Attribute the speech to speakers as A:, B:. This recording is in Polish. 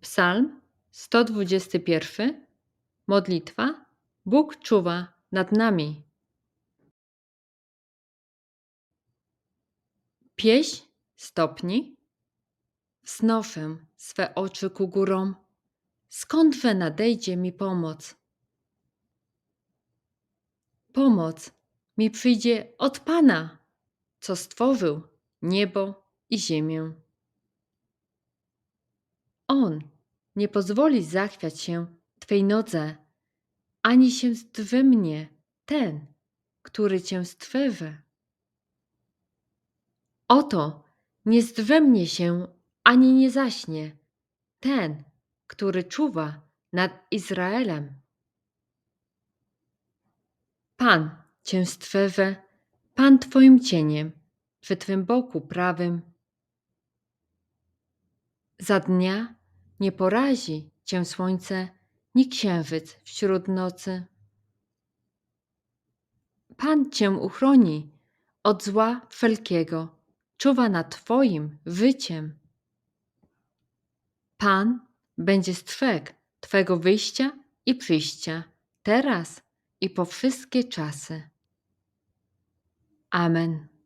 A: Psalm 121. Modlitwa. Bóg czuwa nad nami. Pieśń stopni. Wznoszę swe oczy ku górom. Skąd we nadejdzie mi pomoc? Pomoc mi przyjdzie od Pana, co stworzył niebo i ziemię. On nie pozwoli zachwiać się Twej nodze, ani się zdrzemnie ten, który Cię stworzy. Oto nie zdrzemnie się, ani nie zaśnie ten, który czuwa nad Izraelem. Pan Cię stworzy, Pan Twoim cieniem, przy Twym boku prawym. Za dnia nie porazi Cię słońce, ni księżyc wśród nocy. Pan Cię uchroni od zła wszelkiego, czuwa nad Twoim życiem. Pan będzie strzegł Twego wyjścia i przyjścia, teraz i po wszystkie czasy. Amen.